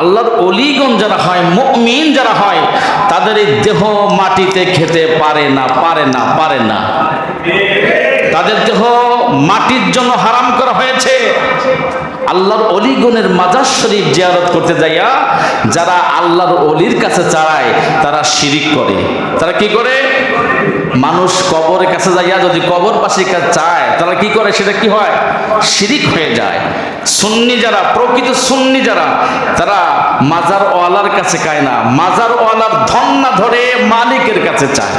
আল্লাহর অলিগণ যারা হয়, মুমিন যারা হয়, তাদের এই দেহ মাটিতে খেতে পারে না পারে না পারে না। তাদের দেহ মাটির জন্য হারাম করা হয়েছে। আল্লাহর অলিগণের মাজার শরীফ জিয়ারত করতে যাইয়া, যারা আল্লাহর অলির কাছে চাড়ায় তারা শিরিক করে। তারা কি করে? মানুষ কবরের কাছে যাইয়া যদি কবর পাশে কাছে চায় তারা কি করে? সেটা কি হয়? শিরিক হয়ে যায়। সুন্নি যারা, প্রকৃত সুন্নি যারা, তারা মাজার ওয়ালার কাছে চায় না। মাজার ওয়ালার ধন না ধরে মালিকের কাছে চায়।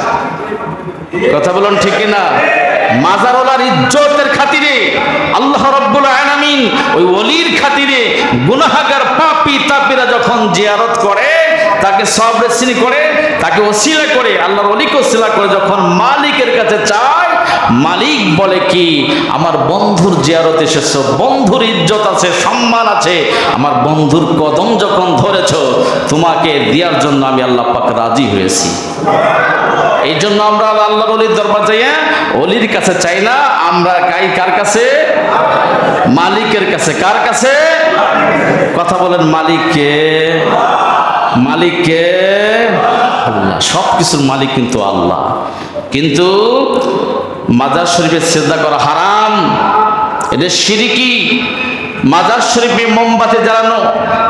কথা বলুন ঠিক না মাজারওয়ালার ইজ্জতের খাতিরে, আল্লাহ রব্বুল আলামিন ওই ওলির খাতিরে গুনাহগার পাপী তাপিরা যখন জিয়ারত করে তাকে সব রেসিনি করে, তাকে ওসিলা করে, আল্লাহর অলিকে ওসিলা করে যখন মালিকের কাছে চায়, মালিক বলে কি, আমার বন্ধুর জিয়ারত এসেছ, বন্ধুর ইজ্জত আছে, সম্মান আছে, আমার বন্ধুর কদম যখন ধরেছ, তোমাকে দেওয়ার জন্য আমি আল্লাহ পাক রাজি হয়েছি। এই জন্য আমরা আল্লাহর অলির দরবার যাইয়া অলির কাছে চাই না, আমরা গাই কার কাছে? মালিকের কাছে, কার কাছে? কথা বলেন মালিককে। মালিককে সব কিছুর মালিক কিন্তু আল্লাহ। কিন্তু মাজার শরীফে শ্রদ্ধা করা হারাম। এটা সিরিকি। মাজার শরীফে মোমবাতি জ্বালানো,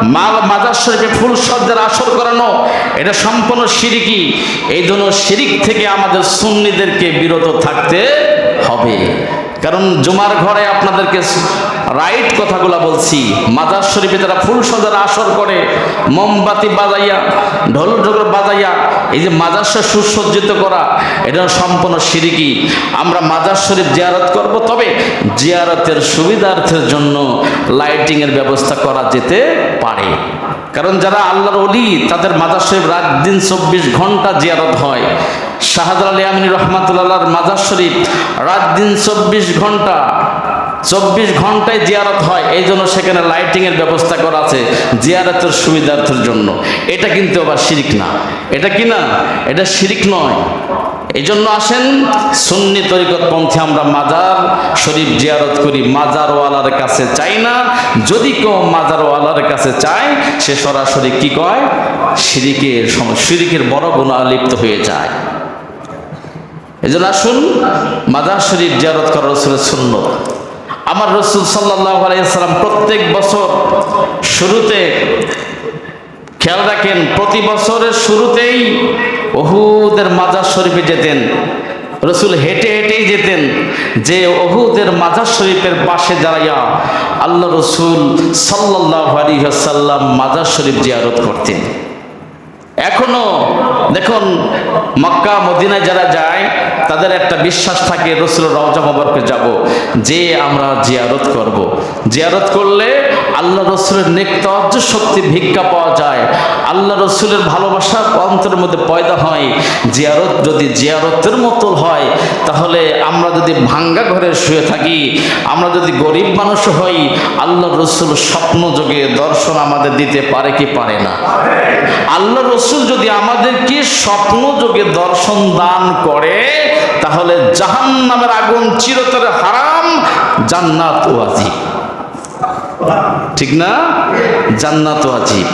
মাল মাজার শরীফে ফুল সজ্জার আসর করানো, এটা সম্পূর্ণ সিরিকি। এই জন্য শিরিক থেকে আমাদের সুন্নিদেরকে বিরত থাকতে হবে। কারণ জুমার ঘরে আপনাদেরকে রাইট কথাগুলো বলছি। মাজার শরীফে যারা ফুল সজার আসর করে, মোমবাতি বাজাইয়া, ঢোল ঢোল বাজাইয়া, এই যে মাজার শরীফ সুসজ্জিত করা এটা সম্পূর্ণ সিরিকি। আমরা মাজার শরীফ জিয়ারত করব, তবে জিয়ারতের সুবিধার্থের জন্য লাইটিংয়ের ব্যবস্থা করা যেতে পারে। কারণ যারা আল্লাহর অলি তাদের মাজার শরীফ রাত দিন চব্বিশ ঘণ্টা জিয়ারত হয়। শাহাদ আলী আমিনী রহমাতুল্লাহর মাজার শরীফ রাত দিন চব্বিশ ঘণ্টা, চব্বিশ ঘন্টায় জিয়ারত হয়। এই জন্য সেখানে লাইটিংয়ের ব্যবস্থা করা আছে জিয়ারতের সুবিধার্থের জন্য। এটা কিন্তু আবার শিরিক না। এটা কি না? এটা শিরিক নয়। এই জন্য আসেন, সুন্নি তরিকতপন্থী আমরা মাজার শরীফ জিয়ারত করি। মাজারওয়ালার কাছে চাই না। যদি কেউ মাজারওয়ালার কাছে চায়, সে সরাসরি কি কয়? শিরিকের সম- শিরিকের বড় গুণা লিপ্ত হয়ে যায়। এই জন্য আসুন মাজার শরীফ জিয়ারত করা রসুলের শূন্য আমার রসুল সাল্লাহ আলাইসাল্লাম প্রত্যেক বছর শুরুতে খেয়াল রাখেন, প্রতি বছরের শুরুতেই ওহুদের মাজার শরীফে যেতেন। রসুল হেঁটে হেঁটেই যেতেন, যে ওহুদের মাজার শরীফের পাশে দাঁড়াইয়া আল্লাহ রসুল সাল্লাহ আলিহাসাল্লাম মাজার শরীফ জিয়ারত করতেন। এখনও দেখুন মক্কা মদিনায় যারা যায়, তাদের একটা বিশ্বাস থাকে রসুল রওজা মোবারকে যাব, যে আমরা জিয়ারত করব। জিয়ারত করলে আল্লাহ রসুলের নেকতজ শক্তি ভিক্ষা পাওয়া যায়। আল্লাহ রসুলের ভালোবাসা অন্তরের মধ্যে পয়দা হয়। জিয়ারত যদি জিয়ারতের মতো হয়, তাহলে আমরা যদি ভাঙ্গা ঘরে শুয়ে থাকি, আমরা যদি গরিব মানুষ হই, আল্লাহ রসুল স্বপ্ন যোগে দর্শন আমাদের দিতে পারে কি পারে না। আল্লাহ রসুল যদি আমাদেরকে স্বপ্ন যোগে দর্শন দান করে, তাহলে জাহান নামের আগুন চিরতরে হারাম, জান্নাত ও আজিব ঠিক না? জান্নাত ও আজিব।